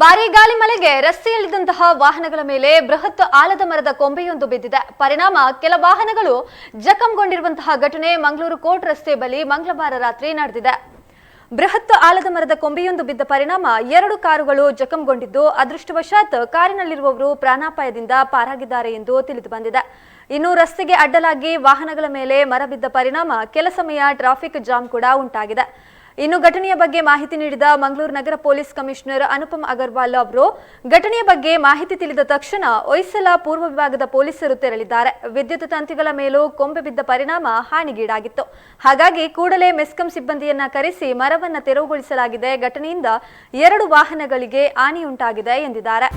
ಭಾರೀ ಗಾಳಿ ಮಳೆಗೆ ರಸ್ತೆಯಲ್ಲಿದ್ದಂತಹ ವಾಹನಗಳ ಮೇಲೆ ಬೃಹತ್ ಆಲದ ಮರದ ಕೊಂಬೆಯೊಂದು ಬಿದ್ದಿದೆ. ಪರಿಣಾಮ, ಕೆಲ ವಾಹನಗಳು ಜಖಂಗೊಂಡಿರುವಂತಹ ಘಟನೆ ಮಂಗಳೂರು ಕೋರ್ಟ್ ರಸ್ತೆ ಬಳಿ ಮಂಗಳವಾರ ರಾತ್ರಿ ನಡೆದಿದೆ. ಬೃಹತ್ ಆಲದ ಮರದ ಕೊಂಬೆಯೊಂದು ಬಿದ್ದ ಪರಿಣಾಮ, ಎರಡು ಕಾರುಗಳು ಜಖಂಗೊಂಡಿದ್ದು, ಅದೃಷ್ಟವಶಾತ್ ಕಾರಿನಲ್ಲಿರುವವರು ಪ್ರಾಣಾಪಾಯದಿಂದ ಪಾರಾಗಿದ್ದಾರೆ ಎಂದು ತಿಳಿದು ಬಂದಿದೆ. ಇನ್ನು ರಸ್ತೆಗೆ ಅಡ್ಡಲಾಗಿ ವಾಹನಗಳ ಮೇಲೆ ಮರ ಬಿದ್ದ ಪರಿಣಾಮ, ಕೆಲ ಸಮಯ ಟ್ರಾಫಿಕ್ ಜಾಮ್ ಕೂಡ ಉಂಟಾಗಿದೆ. ಇನ್ನು ಘಟನೆಯ ಬಗ್ಗೆ ಮಾಹಿತಿ ನೀಡಿದ ಮಂಗಳೂರು ನಗರ ಪೊಲೀಸ್ ಕಮಿಷನರ್ ಅನುಪಮ್ ಅಗರ್ವಾಲ್ ಅವರು, ಘಟನೆಯ ಬಗ್ಗೆ ಮಾಹಿತಿ ತಿಳಿದ ತಕ್ಷಣ ಒಯ್ಸಲ ಪೂರ್ವ ವಿಭಾಗದ ಪೊಲೀಸರು ತೆರಳಿದ್ದಾರೆ. ವಿದ್ಯುತ್ ತಂತಿಗಳ ಮೇಲೂ ಕೊಂಬೆ ಬಿದ್ದ ಪರಿಣಾಮ ಹಾನಿಗೀಡಾಗಿತ್ತು. ಹಾಗಾಗಿ ಕೂಡಲೇ ಮೆಸ್ಕಂ ಸಿಬ್ಬಂದಿಯನ್ನ ಕರೆಸಿ ಮರವನ್ನು ತೆರವುಗೊಳಿಸಲಾಗಿದೆ. ಘಟನೆಯಿಂದ ಎರಡು ವಾಹನಗಳಿಗೆ ಹಾನಿಯುಂಟಾಗಿದೆ ಎಂದಿದ್ದಾರೆ.